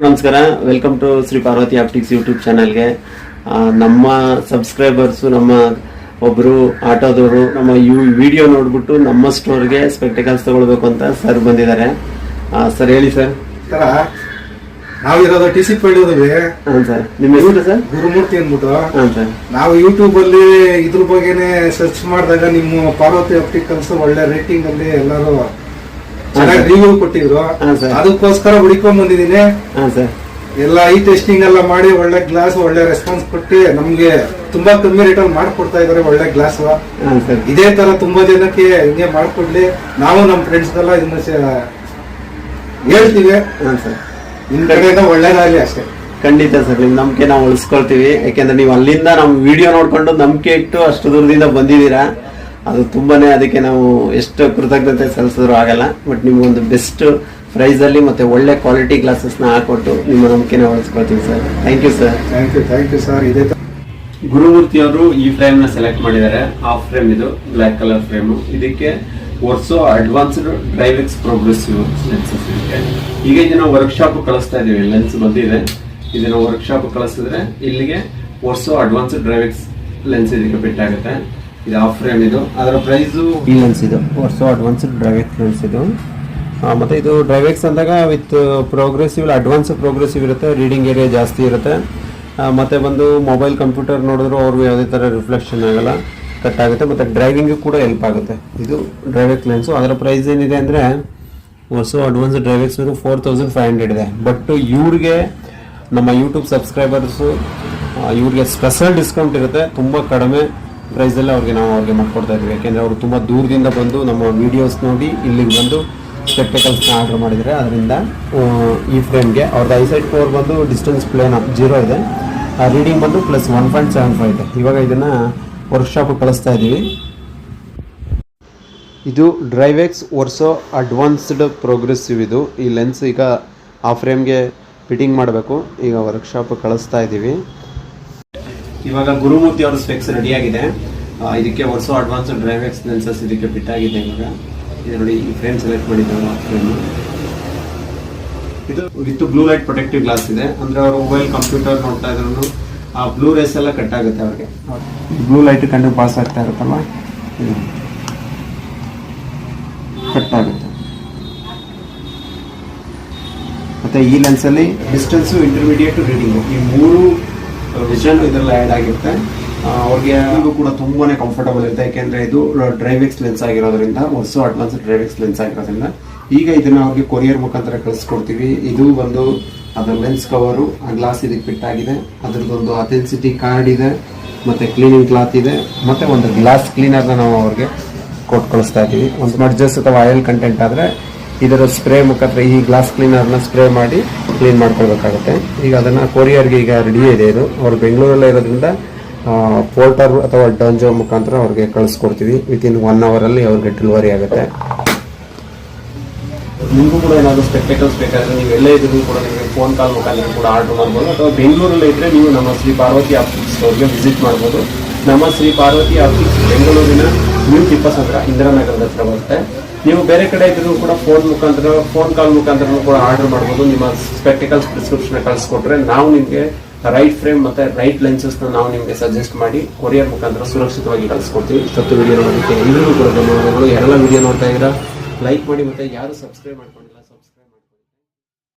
ನಮಸ್ಕಾರ welcome to Shri Parvati optics YouTube ಚಾನಲ್ಗೆ ನಮ್ಮ ಸಬ್ಸ್ಕ್ರೈಬರ್ಸು ನಮ್ಮ ಒಬ್ರು ಆಟೋದವರು ನಮ್ಮ ಯು ವಿಡಿಯೋ ನೋಡ್ಬಿಟ್ಟು ನಮ್ಮ ಸ್ಟೋರ್ಗೆ ಸ್ಪೆಕ್ಟಿಕಲ್ಸ್ ತಗೊಳ್ಬೇಕು ಅಂತ ಸರ್ ಬಂದಿದ್ದಾರೆ. ಸರ್ ಹೇಳಿ ಸರ್ ನಾವು ಇರೋದು ಟಿ ಸಿ ಪಡೆಯೋದ್ವಿ ಹಾಂ ಸರ್ ನಿಮ್ಮ ಹೆಸರು ಸರ್ ಗುರುಮೂರ್ತಿ ಅಂದ್ಬಿಟ್ಟು. ಹಾಂ ಸರ್ ನಾವು ಯೂಟ್ಯೂಬ್ ಅಲ್ಲಿ ಇದ್ರ ಬಗ್ಗೆನೆ ಸರ್ಚ್ ಮಾಡಿದಾಗ ನಿಮ್ಮ ಪಾರ್ವತಿ ಆಪ್ಟಿಕಲ್ಸ್ ಒಳ್ಳೆ ರೇಟಿಂಗ್ ಅಲ್ಲಿ ಎಲ್ಲರೂ ಚೆನ್ನಾಗಿ ರಿವ್ಯೂ ಕೊಟ್ಟಿದ್ರು. ಅದಕ್ಕೋಸ್ಕರ ಹುಡುಕೊಂಡ್ ಬಂದಿದ್ದೀನಿ. ಹಾಂ ಸರ್. ಎಲ್ಲ ಈ ಟೆಸ್ಟಿಂಗ್ ಎಲ್ಲ ಮಾಡಿ ಒಳ್ಳೆ ಗ್ಲಾಸ್ ಒಳ್ಳೆ ರೆಸ್ಪಾನ್ಸ್ ಕೊಟ್ಟು ನಮ್ಗೆ ತುಂಬಾ ಕಮ್ಮಿ ರೇಟಲ್ಲಿ ಮಾಡ್ಕೊಡ್ತಾ ಇದಾರೆ ಒಳ್ಳೆ ಗ್ಲಾಸ್ ಹಾಂ ಸರ್. ಇದೇ ತರ ತುಂಬಾ ಜನಕ್ಕೆ ಹಿಂಗೆ ಮಾಡ್ಕೊಡ್ಲಿ. ನಾವು ನಮ್ಮ ಫ್ರೆಂಡ್ಸ್ಗೆಲ್ಲ ಇದನ್ನ ಸ- ಹೇಳ್ತೀವಿ. ಹಾಂ ಸರ್. ನಿಮ್ ಕಡೆಯಿಂದ ಒಳ್ಳೇದಾಗ್ಲಿ ಅಷ್ಟೇ. ಖಂಡಿತ ಸರ್ ನಿಮ್ ನಂಬಿಕೆ ನಾವು ಉಳಿಸ್ಕೊಳ್ತೀವಿ. ಯಾಕೆಂದ್ರೆ ನೀವು ಅಲ್ಲಿಂದ ನಮ್ಮ ವಿಡಿಯೋ ನೋಡ್ಕೊಂಡು ನಂಬಿಕೆ ಇಟ್ಟು ಅಷ್ಟು ದೂರದಿಂದ ಬಂದಿದ್ದೀರಾ. ಅದು ತುಂಬಾನೇ ಅದಕ್ಕೆ ನಾವು ಎಷ್ಟು ಕೃತಜ್ಞತೆ ಸಲ್ಲಿಸಿದ್ರು ಆಗಲ್ಲ ಬಟ್ ನಿಮಗೊಂದು ಬೆಸ್ಟ್ ಪ್ರೈಸ್ ಅಲ್ಲಿ ಮತ್ತೆ ಒಳ್ಳೆ ಕ್ವಾಲಿಟಿ ಗ್ಲಾಸಸ್ನ ಹಾಕೊಟ್ಟು ನಿಮ್ಮ ನಂಬಿಕೆನ ಉಳಿಸ್ಕೊಳ್ತೀವಿ sir thank you sir thank you thank you sir ಇದೇ ಗುರುಮೂರ್ತಿ ಅವರು ಈ ಫ್ರೇಮ್ನ ಸೆಲೆಕ್ಟ್ ಮಾಡಿದ್ದಾರೆ. ಆ ಫ್ರೇಮ್ ಇದು ಬ್ಲಾಕ್ ಕಲರ್ ಫ್ರೇಮ್ ಇದಕ್ಕೆ Verso advanced Drivex progressive lenses ಇದಕ್ಕೆ ಈಗ ಇದನ್ನ ವರ್ಕ್ಶಾಪ್ ಕಳಿಸ್ತಾ ಇದೀವಿ. ಲೆನ್ಸ್ ಬಂದಿದೆ. ಇದನ್ನ ವರ್ಕ್ಶಾಪ್ ಕಳಿಸಿದ್ರೆ ಇಲ್ಲಿಗೆ ವರ್ಸೋ ಅಡ್ವಾನ್ಸ್ಡ್ ಡ್ರೈವಿಕ್ಸ್ ಲೆನ್ಸ್ ಇದಕ್ಕೆ ಫಿಟ್ ಆಗುತ್ತೆ. ಇದು ಆಫ್ ಫ್ರೇಮ್ ಇದು ಅದರ ಪ್ರೈಸು ಈ ಲೆನ್ಸ್ ಇದು. ಸೊ ಅಡ್ವಾನ್ಸ್ ಡ್ರೈವಿಕ್ಸ್ ಲೆನ್ಸ್ ಇದು. ಮತ್ತು ಇದು ಡ್ರೈವೆಕ್ಸ್ ಅಂದಾಗ ವಿತ್ ಪ್ರೋಗ್ರೆಸಿವ್ ಅಡ್ವಾನ್ಸ್ ಪ್ರೋಗ್ರೆಸಿವ್ ಇರುತ್ತೆ ರೀಡಿಂಗ್ ಏರಿಯಾ ಜಾಸ್ತಿ ಇರುತ್ತೆ. ಮತ್ತು ಮತ್ತೆ ಬಂದು ಮೊಬೈಲ್ ಕಂಪ್ಯೂಟರ್ ನೋಡಿದ್ರು ಅವ್ರು ಯಾವುದೇ ಥರ ರಿಫ್ಲೆಕ್ಷನ್ ಆಗಲ್ಲ. ಕಟ್ ಆಗುತ್ತೆ. ಮತ್ತು ಡ್ರೈವಿಂಗು ಕೂಡ ಹೆಲ್ಪ್ ಆಗುತ್ತೆ. ಇದು ಡ್ರೈವೆಕ್ಸ್ ಲೆನ್ಸು ಅದರ ಪ್ರೈಸ್ ಏನಿದೆ ಅಂದರೆ ಹೊಸ advance Drivex four thousand five hundred ಇದೆ. ಬಟ್ ಇವ್ರಿಗೆ, ನಮ್ಮ ಯೂಟ್ಯೂಬ್ ಸಬ್ಸ್ಕ್ರೈಬರ್ಸು ಇವ್ರಿಗೆ ಸ್ಪೆಷಲ್ ಡಿಸ್ಕೌಂಟ್ ಇರುತ್ತೆ. ತುಂಬ ಕಡಿಮೆ. ಪ್ರೈಸಲ್ಲಿ ಅವ್ರಿಗೆ ನಾವು ಅವ್ರಿಗೆ ಮಾಡಿಕೊಡ್ತಾ ಇದ್ದೀವಿ. ಯಾಕೆಂದರೆ ಅವರು ತುಂಬ ದೂರದಿಂದ ಬಂದು ನಮ್ಮ ವಿಡಿಯೋಸ್ ನೋಡಿ ಇಲ್ಲಿಗೆ ಬಂದು ಸ್ಪೆಕ್ಟಕಲ್ಸ್ನ ಆರ್ಡರ್ ಮಾಡಿದರೆ ಅದರಿಂದ ಈ ಫ್ರೇಮ್ಗೆ ಅವ್ರದ್ದು ಐಸೈಟ್ ಫೋರ್ ಬಂದು ಡಿಸ್ಟೆನ್ಸ್ ಪ್ಲೇನ್ ಜೀರೋ ಇದೆ. ಆ ರೀಡಿಂಗ್ ಬಂದು plus one point seven five ಇದೆ. ಇವಾಗ ಇದನ್ನು ವರ್ಕ್ಶಾಪ್ ಕಳಿಸ್ತಾ ಇದ್ದೀವಿ. ಇದು ಡ್ರೈವೆಕ್ಸ್ ವರ್ಸೋ ಅಡ್ವಾನ್ಸ್ಡ್ ಪ್ರೋಗ್ರೆಸಿವ್ ಇದು. ಈ ಲೆನ್ಸ್ ಈಗ ಆ ಫ್ರೇಮ್ಗೆ ಫಿಟ್ಟಿಂಗ್ ಮಾಡಬೇಕು. ಈಗ ವರ್ಕ್ಶಾಪ್ ಕಳಿಸ್ತಾ ಇದ್ದೀವಿ. ಇವಾಗ ಗುರುಮೂರ್ತಿ ಅವರ ಸ್ಪೆಕ್ಸ್ ರೆಡಿ ಆಗಿದೆ ಇದಕ್ಕೆ ವರ್ಷ ಅಡ್ವಾನ್ಸ್ ಡ್ರೈವ್ ಲೆನ್ಸಸ್ ಇದಕ್ಕೆ ಫಿಟ್ ಆಗಿದೆ ಇವಾಗ. ಇದು ನೋಡಿ, ಈ ಫ್ರೇಮ್ ಸೆಲೆಕ್ಟ್ ಮಾಡಿದ್ದಾರೆ ಫ್ರೇಮ್ ಇದು with blue light protective glass ಇದೆ. ಅಂದ್ರೆ ಅವರು ಮೊಬೈಲ್ ಕಂಪ್ಯೂಟರ್ ನೋಡ್ತಾ ಇದ್ರು ಆ ಬ್ಲೂ ರೇಸ್ ಎಲ್ಲ ಕಟ್ ಆಗುತ್ತೆ ಅವ್ರಿಗೆ. ಬ್ಲೂ ಲೈಟ್ ಕಂಡು ಪಾಸ್ ಆಗ್ತಾ ಇರುತ್ತಲ್ಲ ಕಟ್ ಆಗುತ್ತೆ. ಮತ್ತೆ ಈ ಲೆನ್ಸ್ ಅಲ್ಲಿ ಡಿಸ್ಟೆನ್ಸ್ ಇಂಟರ್ಮೀಡಿಯೇಟ್ ರೀಡಿಂಗ್ ಈ ಮೂರು ವಿಷನ್ ಇದರಲ್ಲಿ ಆ್ಯಡ್ ಆಗಿರುತ್ತೆ. ಅವ್ರಿಗೆ ಇದು ಕೂಡ ತುಂಬಾನೇ ಕಂಫರ್ಟಬಲ್ ಇರುತ್ತೆ. ಯಾಕೆಂದ್ರೆ ಇದು ಡ್ರೈವಿಕ್ಸ್ ಲೆನ್ಸ್ ಆಗಿರೋದ್ರಿಂದ, ಹೊಸ ಅಡ್ವಾನ್ಸ್ ಡ್ರೈವಿಕ್ಸ್ ಲೆನ್ಸ್ ಆಗಿರೋದ್ರಿಂದ, ಈಗ ಇದನ್ನ ಅವ್ರಿಗೆ ಕೊರಿಯರ್ ಮುಖಾಂತರ ಕಳಿಸ್ಕೊಡ್ತೀವಿ. ಇದು ಒಂದು ಅದರ ಲೆನ್ಸ್ ಕವರು ಆ ಗ್ಲಾಸ್ ಇದಕ್ಕೆ ಫಿಟ್ ಆಗಿದೆ. ಅದ್ರದ್ದೊಂದು ಅಥೆನ್ಸಿಟಿ ಕಾರ್ಡ್ ಇದೆ. ಮತ್ತೆ ಕ್ಲೀನಿಂಗ್ ಕ್ಲಾತ್ ಇದೆ. ಮತ್ತೆ ಒಂದು ಗ್ಲಾಸ್ ಕ್ಲೀನರ್ನ ನಾವು ಅವ್ರಿಗೆ ಕೊಟ್ಟು ಕಳಿಸ್ತಾ ಇದ್ದೀವಿ. ಒಂದು ಮಡ್ಜಸ್ ಅಥವಾ ಆಯಿಲ್ ಕಂಟೆಂಟ್ ಆದರೆ ಇದರ ಸ್ಪ್ರೇ ಮುಖಾಂತರ ಈ ಗ್ಲಾಸ್ ಕ್ಲೀನರ್ನ ಸ್ಪ್ರೇ ಮಾಡಿ ಕ್ಲೀನ್ ಮಾಡ್ಕೊಳ್ಬೇಕಾಗುತ್ತೆ. ಈಗ ಅದನ್ನು ಕೊರಿಯರ್ಗೆ ಈಗ ರೆಡಿ ಇದೆ ಇದು. ಅವ್ರು ಬೆಂಗಳೂರಲ್ಲೇ ಇರೋದ್ರಿಂದ ಪೋರ್ಟರ್ ಅಥವಾ ಡಂಜೋ ಮುಖಾಂತರ ಅವ್ರಿಗೆ ಕಳಿಸ್ಕೊಡ್ತೀವಿ. ವಿತಿನ್ ಒನ್ ಅವರಲ್ಲಿ ಅವ್ರಿಗೆ ಡೆಲಿವರಿ ಆಗುತ್ತೆ. ನಿಮಗೂ ಕೂಡ ಏನಾದರೂ ಸ್ಪೆಕ್ಟಕಲ್ಸ್ ಬೇಕಾದ್ರೆ ನೀವು ಎಲ್ಲೇ ಇದ್ರೂ ಕೂಡ ನಿಮಗೆ ಫೋನ್ ಕಾಲ್ ಮುಖಾಂತರ ಕೂಡ ಆರ್ಡರ್ ಮಾಡ್ಬೋದು. ಅಥವಾ ಬೆಂಗಳೂರಲ್ಲಿ ಇದ್ದರೆ ನೀವು ನಮ್ಮ ಶ್ರೀ ಪಾರ್ವತಿ ಆಫೀಸ್ ಸ್ಟೋರ್ಗೆ ವಿಸಿಟ್ ಮಾಡ್ಬೋದು. ನಮ್ಮ ಶ್ರೀ ಪಾರ್ವತಿ ಆಪ್ಟಿಕ್ಸ್ ಬೆಂಗಳೂರಿನ ನ್ಯೂ ತಿಪ್ಪಸಂದ್ರ ಇಂದಿರಾನಗರದ ಹತ್ರ ಬರುತ್ತೆ. ನೀವು ಬೇರೆ ಕಡೆ ಇದ್ರೂ ಕೂಡ ಫೋನ್ ಮುಖಾಂತರ ಫೋನ್ ಕಾಲ್ ಮುಖಾಂತರ ಕೂಡ ಆರ್ಡರ್ ಮಾಡ್ಬೋದು. ನಿಮ್ಮ ಸ್ಪೆಕ್ಟಿಕಲ್ಸ್ ಪ್ರಿಸ್ಕ್ರಿಪ್ಷನ್ ಕಳಿಸ್ಕೊಟ್ರೆ ನಾವು ನಿಮಗೆ ರೈಟ್ ಫ್ರೇಮ್ ಮತ್ತೆ ರೈಟ್ ಲೆನ್ಸಸ್ನ ನಾವು ನಿಮಗೆ ಸಜೆಸ್ಟ್ ಮಾಡಿ ಕೊರಿಯರ್ ಮುಖಾಂತರ ಸುರಕ್ಷಿತವಾಗಿ ಕಳಿಸ್ಕೊಡ್ತೀವಿ. ಇಷ್ಟೊತ್ತು ವಿಡಿಯೋ ನೋಡೋದಕ್ಕೆ ಎಲ್ಲರೂ ಕೂಡ ಧನ್ಯವಾದಗಳು. ಎಲ್ಲ ವಿಡಿಯೋ ನೋಡ್ತಾ ಇದ್ದೀರಾ ಲೈಕ್ ಮಾಡಿ ಮತ್ತೆ ಯಾರು ಸಬ್ಸ್ಕ್ರೈಬ್ ಮಾಡ್ಕೊಂಡು